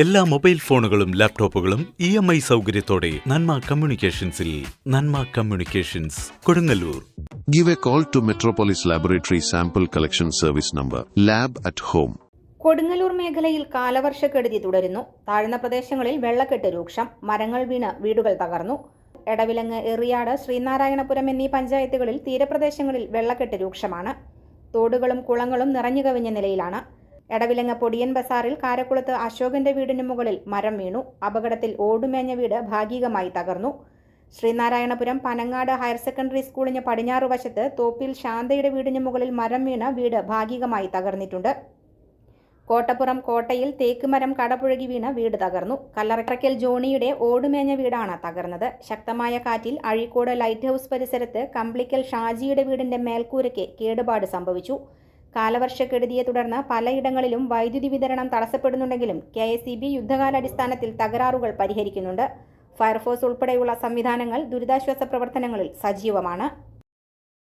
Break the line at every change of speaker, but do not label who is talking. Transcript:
എല്ലാ മൊബൈൽ ഫോണുകളും ലാപ്ടോപ്പുകളും ഇ എം ഐ സൗകര്യത്തോടെ Nanma കമ്മ്യൂണിക്കേഷൻസിൽ Nanma communications Kodungallur.
Give a call to Metropolis laboratory sample collection service number lab at home
Kodungallur മേഖലയിൽ കാലവർഷക്കെടുതി തുടരുന്നു. താഴ്ന്ന പ്രദേശങ്ങളിൽ വെള്ളക്കെട്ട് രൂക്ഷം മരങ്ങൾ വീണ് വീടുകൾ തകർന്നു. എടവിലങ്ങ് എറിയാട് ശ്രീനാരായണപുരം എന്നീ പഞ്ചായത്തുകളിൽ തീരപ്രദേശങ്ങളിൽ വെള്ളക്കെട്ട് രൂക്ഷമാണ്. തോടുകളും കുളങ്ങളും നിറഞ്ഞു കവിഞ്ഞ നിലയിലാണ്. എടവിലങ്ങ് പൊടിയൻ ബസാറിൽ കാരക്കുളത്ത് അശോകന്റെ വീടിന് മുകളിൽ മരം വീണു. അപകടത്തിൽ ഓടുമേഞ്ഞ വീട് ഭാഗികമായി തകർന്നു. ശ്രീനാരായണപുരം പനങ്ങാട് ഹയർ സെക്കൻഡറി സ്കൂളിന് പടിഞ്ഞാറ് വശത്ത് തോപ്പിൽ ശാന്തയുടെ വീടിന് മുകളിൽ മരം വീണ വീട് ഭാഗികമായി തകർന്നിട്ടുണ്ട്. കോട്ടപ്പുറം കോട്ടയിൽ തേക്ക് മരം കടപുഴകി വീണ വീട് തകർന്നു. കല്ലറക്കൽ ജോണിയുടെ ഓടുമേഞ്ഞ വീടാണ് തകർന്നത്. ശക്തമായ കാറ്റിൽ അഴീക്കോട് ലൈറ്റ് ഹൗസ് പരിസരത്ത് കമ്പ്ലിക്കൽ ഷാജിയുടെ വീടിന്റെ മേൽക്കൂരയ്ക്ക് കേടുപാട് സംഭവിച്ചു. കാലവർഷക്കെടുതിയെ തുടർന്ന് പലയിടങ്ങളിലും വൈദ്യുതി വിതരണം തടസ്സപ്പെടുന്നുണ്ടെങ്കിലും കെ എസ് ഇ ബി യുദ്ധകാലാടിസ്ഥാനത്തിൽ തകരാറുകൾ പരിഹരിക്കുന്നുണ്ട്. ഫയർഫോഴ്സ് ഉൾപ്പെടെയുള്ള സംവിധാനങ്ങൾ ദുരിതാശ്വാസ പ്രവർത്തനങ്ങളിൽ സജീവമാണ്.